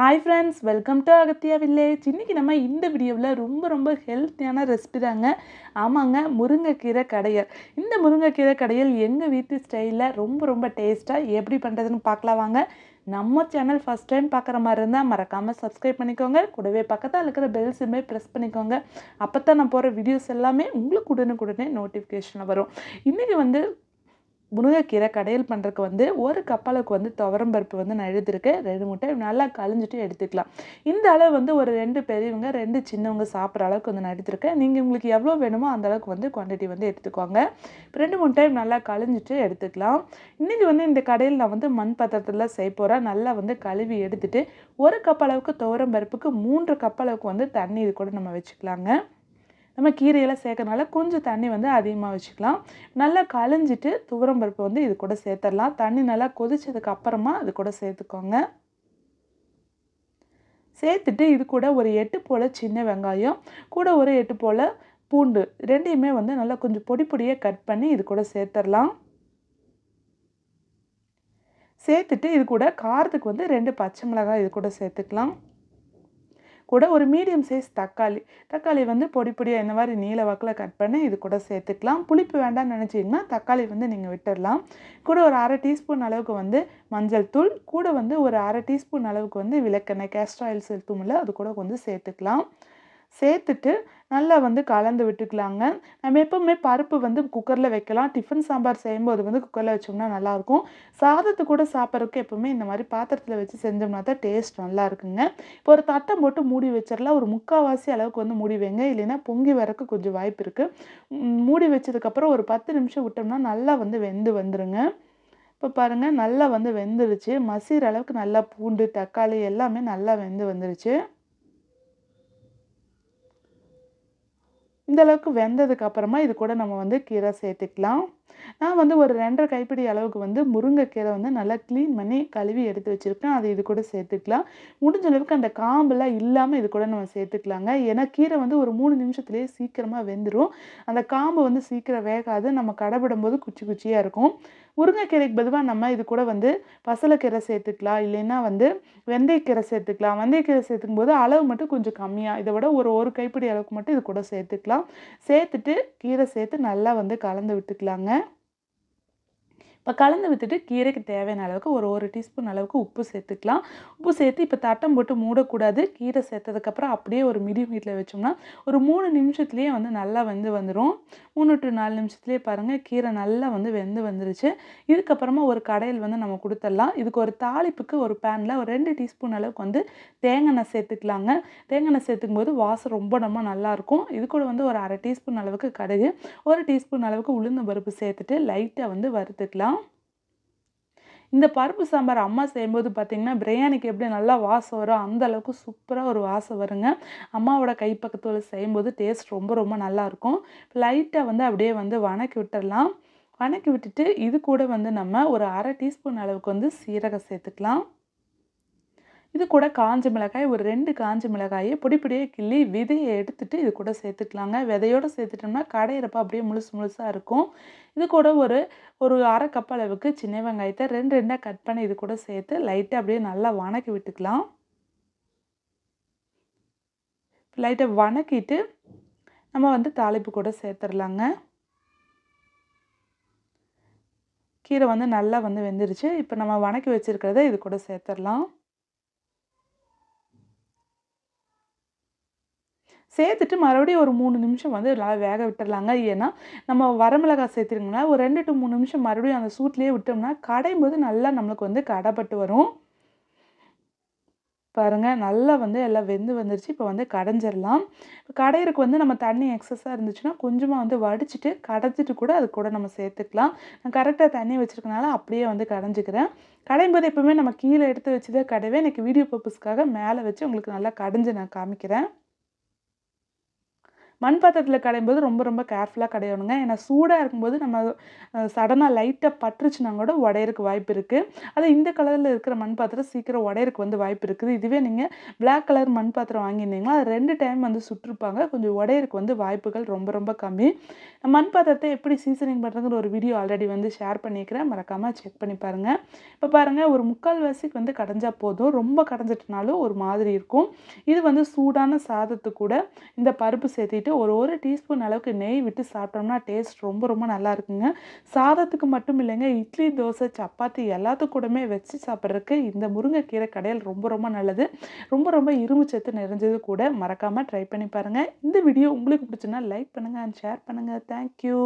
Hi friends welcome to Agathiya village இன்றைக்கி நம்ம இந்த வீடியோவில் ரொம்ப ரொம்ப ஹெல்த்தியான ரெசிபி தாங்க. ஆமாங்க முருங்கைக்கீரை கடையல். இந்த முருங்கைக்கீரை கடையல் எங்கள் வீட்டு ஸ்டைலில் ரொம்ப ரொம்ப டேஸ்ட்டாக எப்படி பண்ணுறதுன்னு பார்க்கலாம் வாங்க. நம்ம சேனல் ஃபஸ்ட் டைம் பார்க்குற மாதிரி இருந்தால் மறக்காமல் சப்ஸ்கிரைப் பண்ணிக்கோங்க. கூடவே பக்கத்தில் இருக்கிற பெல் சிம்மே ப்ரெஸ் பண்ணிக்கோங்க. அப்போ தான் நான் போகிற வீடியோஸ் எல்லாமே உங்களுக்கு உடனுக்குடனே நோட்டிஃபிகேஷனில் வரும். இன்றைக்கி வந்து முருங்கைக்கீரை கடையல் பண்ணுறதுக்கு வந்து ஒரு கப்பலுக்கு வந்து துவரம் பருப்பு வந்து நான் எடுத்திருக்கேன். ரெண்டு முட்டை நல்லா கழிஞ்சிட்டு எடுத்துக்கலாம். இந்த அளவு வந்து ஒரு ரெண்டு பெரியவங்க ரெண்டு சின்னவங்க சாப்பிட்ற அளவுக்கு வந்து நான் எடுத்திருக்கேன். நீங்கள் உங்களுக்கு எவ்வளோ வேணுமோ அந்த அளவுக்கு வந்து குவான்டிட்டி வந்து எடுத்துக்கோங்க. இப்போ ரெண்டு மூணு டைம் நல்லா கழிஞ்சிட்டு எடுத்துக்கலாம். இன்றைக்கி வந்து இந்த கடையில் நான் வந்து மண் பாத்திரத்தில் செய்ய போகிறேன் நல்லா வந்து கழுவி எடுத்துகிட்டு ஒரு கப் அளவுக்கு துவரம் பருப்புக்கு மூன்று கப் அளவுக்கு வந்து தண்ணி இது கூட நம்ம வச்சுக்கலாங்க. நம்ம கீரையெல்லாம் சேர்க்கறனால கொஞ்சம் தண்ணி வந்து அதிகமாக வச்சுக்கலாம். நல்லா களைஞ்சிட்டு துவரம் பருப்பு வந்து இது கூட சேர்த்துடலாம் தண்ணி நல்லா கொதிச்சதுக்கு அப்புறமா அது கூட சேர்த்துக்கோங்க. சேர்த்துட்டு இது கூட ஒரு எட்டு போல் சின்ன வெங்காயம் கூட ஒரு எட்டு போல் பூண்டு ரெண்டையுமே வந்து நல்லா கொஞ்சம் பொடி பொடியாக கட் பண்ணி இது கூட சேர்த்துடலாம் சேர்த்துட்டு இது கூட காரத்துக்கு வந்து ரெண்டு பச்சை மிளகாய் இது கூட சேர்த்துக்கலாம். கூட ஒரு மீடியம் சைஸ் தக்காளி. தக்காளி வந்து பொடி பொடியாக இந்த மாதிரி நீல வாக்கில் கட் பண்ணி இது கூட சேர்த்துக்கலாம். புளிப்பு வேண்டாம்னு நினச்சிங்கன்னா தக்காளி வந்து நீங்கள் விட்டுடலாம் கூட ஒரு அரை டீஸ்பூன் அளவுக்கு வந்து மஞ்சள் தூள் கூட வந்து ஒரு அரை டீஸ்பூன் அளவுக்கு வந்து விளக்கெண்ணெய் கேஸ்ட்ராயில் ஆயில் அது கூட வந்து சேர்த்துக்கலாம். சேர்த்துட்டு நல்லா வந்து கலந்து விட்டுக்கலாங்க. நம்ம எப்போவுமே பருப்பு வந்து குக்கரில் வைக்கலாம். டிஃபன் சாம்பார் செய்யும்போது வந்து குக்கரில் வச்சோம்னா நல்லாயிருக்கும். சாதத்து கூட சாப்பிட்றதுக்கு எப்போவுமே இந்த மாதிரி பாத்திரத்தில் வச்சு செஞ்சோம்னா தான் டேஸ்ட் நல்லா இருக்குங்க. இப்போ ஒரு தட்டம் போட்டு மூடி வச்சிடலாம். ஒரு முக்கால்வாசி அளவுக்கு வந்து மூடி வைங்க. இல்லைன்னா பொங்கி வரக்கு கொஞ்சம் வாய்ப்பு இருக்குது மூடி வச்சதுக்கப்புறம் ஒரு பத்து நிமிஷம் விட்டோம்னா நல்லா வந்து வெந்து வந்துடுங்க இப்போ பாருங்கள் நல்லா வந்து வெந்துருச்சு. மசிற அளவுக்கு நல்லா பூண்டு தக்காளி எல்லாமே நல்லா வெந்து வந்துருச்சு. இந்தளவுக்கு வெந்ததுக்கு அப்புறமா இது கூட நம்ம வந்து கீரை சேர்த்துக்கலாம். நான் வந்து ஒரு ரெண்டரை கைப்பிடி அளவுக்கு வந்து முருங்கைக்கீரை வந்து நல்லா க்ளீன் பண்ணி கழுவி எடுத்து வச்சுருக்கேன். அது இது கூட சேர்த்துக்கலாம். முடிஞ்ச அளவுக்கு அந்த காம்பெல்லாம் இல்லாமல் இது கூட நம்ம சேர்த்துக்கலாங்க. ஏன்னா கீரை வந்து ஒரு மூணு நிமிஷத்துலேயே சீக்கிரமாக வெந்துடும் அந்த காம்பு வந்து சீக்கிரம் வேகாது. நம்ம கடைபிடும் போது குச்சி குச்சியாக இருக்கும். முருங்கைக்கீரைக்கு பதிலாக நம்ம இது கூட வந்து பசலைக்கீரை சேர்த்துக்கலாம். இல்லைன்னா வந்து வெந்தயக்கீரை சேர்த்துக்கலாம். வெந்தயக்கீரை சேர்த்துக்கும் போது அளவு மட்டும் கொஞ்சம் கம்மியாக இதை விட ஒரு ஒரு கைப்பிடி அளவுக்கு மட்டும் இது கூட சேர்த்துக்கலாம். சேர்த்துட்டு கீரை சேர்த்து நல்லா வந்து கலந்து விட்டுக்கலாங்க. இப்போ கலந்து விட்டுட்டு கீரைக்கு தேவையான அளவுக்கு ஒரு ஒரு டீஸ்பூன் அளவுக்கு உப்பு சேர்த்துக்கலாம். உப்பு சேர்த்து இப்போ தட்டம் போட்டு மூடக்கூடாது. கீரை சேர்த்ததுக்கப்புறம் அப்படியே ஒரு மீடியம் ஹீட்டில் வச்சோம்னா ஒரு மூணு நிமிஷத்துலேயே வந்து நல்லா வெந்து வந்துடும் மூணு டு நாலு நிமிஷத்துலேயே பாருங்கள் கீரை நல்லா வந்து வெந்து வந்துருச்சு. இதுக்கப்புறமா ஒரு கடையில் வந்து நம்ம கொடுத்துடலாம் இதுக்கு ஒரு தாளிப்புக்கு ஒரு பேனில் ஒரு ரெண்டு டீஸ்பூன் அளவுக்கு வந்து தேங்காய் சேர்த்துக்கலாங்க. தேங்காய் சேர்த்துக்கும் போது வாசம் ரொம்ப ரொம்ப நல்லாயிருக்கும் இது கூட வந்து ஒரு அரை டீஸ்பூன் அளவுக்கு கடுகு ஒரு டீஸ்பூன் அளவுக்கு உளுந்த பருப்பு சேர்த்துட்டு லைட்டாக வந்து வறுத்துக்கலாம். இந்த பருப்பு சாம்பார் அம்மா செய்யும்போது பார்த்திங்கன்னா பிரியாணிக்கு எப்படி நல்லா வாசம் வரும் அந்த அளவுக்கு சூப்பராக ஒரு வாசம் வருங்க. அம்மாவோட கைப்பக்கத்தில் செய்யும்போது டேஸ்ட் ரொம்ப ரொம்ப நல்லாயிருக்கும் லைட்டாக வந்து அப்படியே வந்து வணக்கி விட்டுடலாம் வணக்கி விட்டுட்டு இது கூட வந்து நம்ம ஒரு அரை டீஸ்பூன் அளவுக்கு வந்து சீரகம் சேர்த்துக்கலாம். இது கூட காஞ்ச மிளகாய் ஒரு ரெண்டு காஞ்ச மிளகாயை பொடி பொடியே கிள்ளி விதையை எடுத்துகிட்டு இது கூட சேர்த்துக்கலாங்க. விதையோடு சேர்த்துட்டோம்னா கடையிறப்ப அப்படியே முழுசு முழுசாக இருக்கும். இது கூட ஒரு ஒரு அரை கப் அளவுக்கு சின்ன வெங்காயத்தை ரெண்டு ரெண்டாக கட் பண்ணி இது கூட சேர்த்து லைட்டாக அப்படியே நல்லா வணக்கி விட்டுக்கலாம். லைட்டாக வணக்கிட்டு நம்ம வந்து தாளிப்பு கூட சேர்த்துடலாங்க. கீரை வந்து நல்லா வந்து வெந்துருச்சு. இப்போ நம்ம வணக்கி வச்சுருக்கிறத இது கூட சேர்த்துடலாம். சேர்த்துட்டு மறுபடியும் ஒரு மூணு நிமிஷம் வந்து நல்லா வேக விட்டுடலாங்க. ஏன்னா நம்ம வரமிளகாய் சேர்த்துருங்கன்னா ஒரு ரெண்டு டு மூணு நிமிஷம் மறுபடியும் அந்த சூட்லேயே விட்டோம்னா கடையும் போது நல்லா நம்மளுக்கு வந்து கடைப்பட்டு வரும். பாருங்கள் நல்லா வந்து எல்லாம் வெந்து வந்துருச்சு. இப்போ வந்து கடைஞ்சிடலாம். இப்போ கடையிறக்கு வந்து நம்ம தண்ணி எக்ஸஸாக இருந்துச்சுன்னா கொஞ்சமாக வந்து வடிச்சிட்டு கடைஞ்சிட்டு கூட அது கூட நம்ம சேர்த்துக்கலாம். நான் கரெக்டாக தண்ணி வச்சுருக்கனால அப்படியே வந்து கடைஞ்சிக்கிறேன். கடையும் போது எப்போவுமே நம்ம கீழே எடுத்து வச்சு தான் கடைவே எனக்கு வீடியோ பர்பஸ்க்காக மேலே வச்சு உங்களுக்கு நல்லா கடைஞ்சி நான் காமிக்கிறேன். மண் பாத்திரத்தில் கடையும்போது ரொம்ப ரொம்ப கேர்ஃபுல்லாக கடையணுங்க. ஏன்னா சூடாக இருக்கும்போது நம்ம சடனாக லைட்டாக பட்டுருச்சுனா கூட உடையறக்கு வாய்ப்பு இருக்குது அது இந்த கலரில் இருக்கிற மண் பாத்திரம் சீக்கிரம் உடையறக்கு வந்து வாய்ப்பு இருக்குது. இதுவே நீங்கள் பிளாக் கலர் மண் பாத்திரம் வாங்கியிருந்தீங்கன்னா அது ரெண்டு டைம் வந்து சுட்டிருப்பாங்க. கொஞ்சம் உடையறக்கு வந்து வாய்ப்புகள் ரொம்ப ரொம்ப கம்மி. மண் பாத்திரத்தை எப்படி சீசனிங் பண்ணுறதுங்கிற ஒரு வீடியோ ஆல்ரெடி வந்து ஷேர் பண்ணிக்கிறேன் மறக்காமல் செக் பண்ணி பாருங்கள் இப்போ பாருங்கள் ஒரு முக்கால் வாசிக்கு வந்து கடைஞ்சால் போதும். ரொம்ப கடைஞ்சிட்டனாலும் ஒரு மாதிரி இருக்கும். இது வந்து சூடான சாதத்து கூட இந்த பருப்பு சேர்த்திட்டு ஒரு ஒரு டீஸ்பூன் அளவுக்கு நெய் விட்டு சாப்பிட்டோம்னா டேஸ்ட் ரொம்ப ரொம்ப நல்லா இருக்குங்க. சாதத்துக்கு மட்டும் இல்லைங்க இட்லி தோசை சப்பாத்தி எல்லாத்துக்கு கூடமே வச்சு சாப்பிட்றதுக்கு இந்த முருங்கைக்கீரை கடையில் ரொம்ப ரொம்ப நல்லது. ரொம்ப ரொம்ப இரும்பு சத்து நிறைஞ்சது கூட மறக்காமல் ட்ரை பண்ணி பாருங்கள் இந்த வீடியோ உங்களுக்கு பிடிச்சுன்னா லைக் பண்ணுங்கள் அண்ட் ஷேர் பண்ணுங்கள் தேங்க்யூ